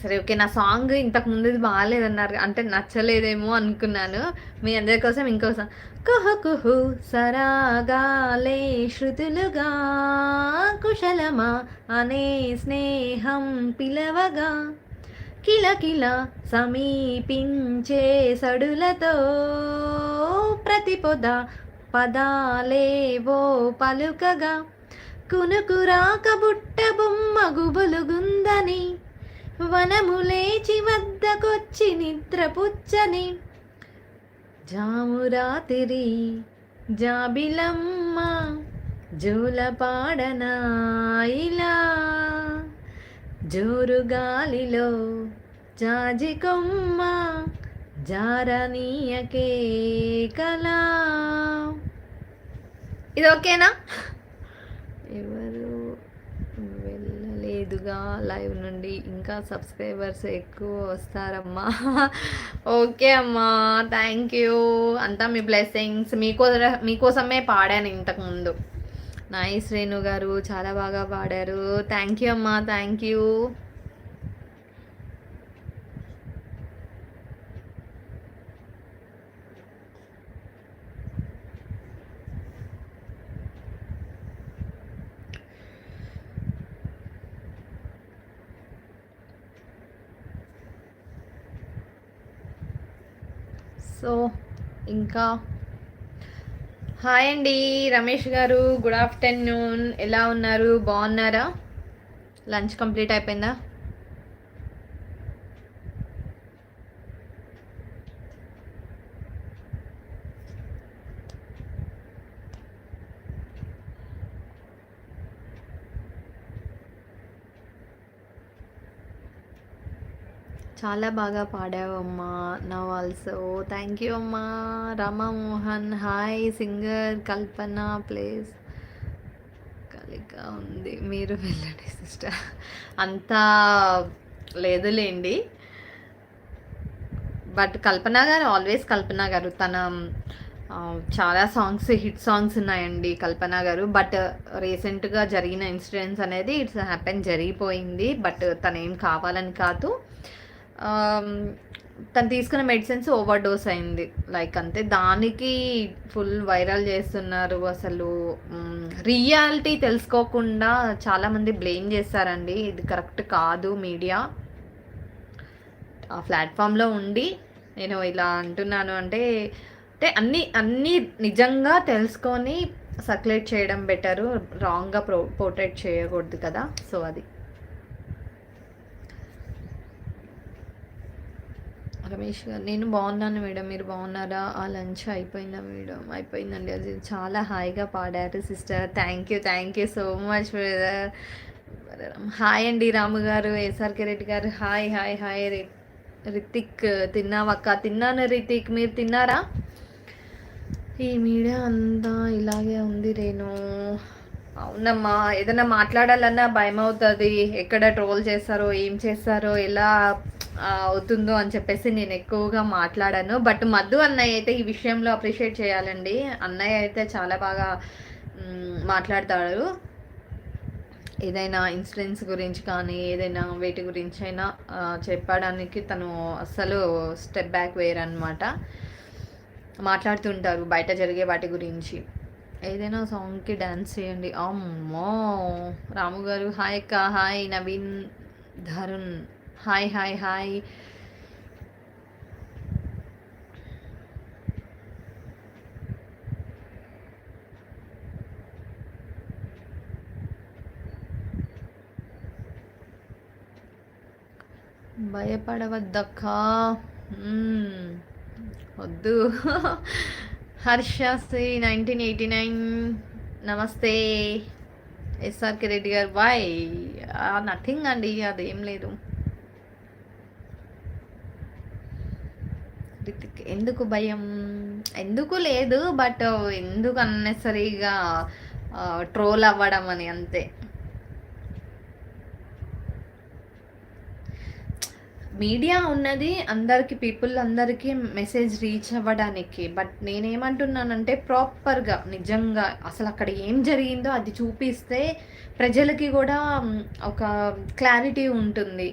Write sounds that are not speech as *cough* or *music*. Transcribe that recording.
సరే ఓకే నా సాంగ్ ఇంతకు ముందుది బాగాలేదన్నారు అంటే నచ్చలేదేమో అనుకున్నాను. మీ అందరి కోసం ఇంకో సాంగ్ కుహు కుహు సరాగాలే శృతులుగా కుశలమా అనే స్నేహం పిలవగా కిల కిల సమీపించే సడులతో ప్రతి పొద పదాలేవో పలుకగా కునుకురాక బుట్ట బొమ్మ వనములేచి వద్దకొచ్చి నిద్రపుచ్చని. జామురాతిరి జాబిలమ్మ జూలపాడనాయిలా. జోరు గాలిలో జాజి కొమ్మ జారనీయకే కలా ఇది ఓకేనా? ఎవరు? వెళ్ళలేదుగా లైవ్ నుండి ఇంకా సబ్స్క్రైబర్స్ ఎక్కువ వస్తారమ్మా. ఓకే అమ్మా థ్యాంక్ యూ. అంతా మీ బ్లెస్సింగ్స్. మీకోసం మీకోసమే పాడాను ఇంతకుముందు నైస్ రేణు గారు చాలా బాగా పాడారు. థ్యాంక్ యూ అమ్మా థ్యాంక్ యూ. సో ఇంకా. హాయ్ అండి రమేష్ గారు. గుడ్ ఆఫ్టర్నూన్ ఎలా ఉన్నారు? బాగున్నారా? లంచ్ కంప్లీట్ అయిపోయిందా? చాలా బాగా పాడావు అమ్మా. నవ్ ఆల్సో థ్యాంక్ యూ అమ్మా. రమామోహన్ హాయ్ సింగర్ కల్పన ప్లేస్ కలిక ఉంది. మీరు వెళ్ళండి సిస్టర్ అంతా లేదులేండి. బట్ కల్పన గారు ఆల్వేస్ కల్పన గారు. తన చాలా సాంగ్స్ హిట్ సాంగ్స్ ఉన్నాయండి కల్పన గారు. బట్ రీసెంట్గా జరిగిన ఇన్సిడెంట్స్ అనేది ఇట్స్ హ్యాపెన్ జరిగిపోయింది. బట్ తనేం కావాలని కాదు. తను తీసుకున్న మెడిసిన్స్ ఓవర్ డోస్ అయింది. లైక్ అంతే దానికి ఫుల్ వైరల్ చేస్తున్నారు అసలు. రియాలిటీ తెలుసుకోకుండా చాలామంది బ్లేమ్ చేస్తారండి. ఇది కరెక్ట్ కాదు మీడియా ఆ ప్లాట్ఫామ్లో ఉండి నేను ఇలా అంటున్నాను అంటే అంటే అన్నీ అన్నీ నిజంగా తెలుసుకొని సర్క్యులేట్ చేయడం బెటరు రాంగ్గా ప్రో పోర్ట్రేట్ చేయకూడదు కదా. సో అది. రమేష్ గారు నేను బాగున్నాను మేడం మీరు బాగున్నారా? ఆ లంచ్ అయిపోయిందా మేడం? అయిపోయిందండి. అది చాలా హాయిగా పాడారు sister. Thank you thank you so much brother hi అండి Ramu garu S R K Reddy garu. Hi hi hi Rithik. తిన్నావక్క తిన్నాను రితిక్. మీరు తిన్నారా? ఈ మీడియా అంతా ఇలాగే ఉంది రేణు. అవునమ్మా ఏదైనా మాట్లాడాలన్నా భయం అవుతుంది ఎక్కడ ట్రోల్ చేస్తారో ఏం చేస్తారో ఎలా అవుతుందో అని చెప్పేసి నేను ఎక్కువగా మాట్లాడాను. బట్ మధు అన్నయ్య అయితే ఈ విషయంలో అప్రిషియేట్ చేయాలండి. అన్నయ్య అయితే చాలా బాగా మాట్లాడతాడు. ఏదైనా ఇన్సిడెంట్స్ గురించి కానీ ఏదైనా వేటి గురించి అయినా చెప్పడానికి తను అస్సలు స్టెప్ బ్యాక్ వేయరనమాట మాట్లాడుతుంటారు బయట జరిగే వాటి గురించి. ఏదైనా సాంగ్కి డ్యాన్స్ చేయండి. అమ్మో! రాము గారు హాయ్ అక్క hi Naveen Dharun. Hi hi hi. భయపడవద్దక్క. వద్దు. *laughs* Harsha Sri nineteen eighty nine. నమస్తే. S R K Reddy garu. Bye nothing అండి అదేం లేదు. ఎందుకు భయం? ఎందుకు లేదు బట్ ఎందుకు అన్నెసరీగా ట్రోల్ అవ్వడం అని అంతే. మీడియా ఉన్నది అందరికి పీపుల్ అందరికీ మెసేజ్ రీచ్ అవ్వడానికి. బట్ నేనేమంటున్నానంటే ప్రాపర్గా నిజంగా అసలు అక్కడ ఏం జరిగిందో అది చూపిస్తే ప్రజలకి కూడా ఒక క్లారిటీ ఉంటుంది.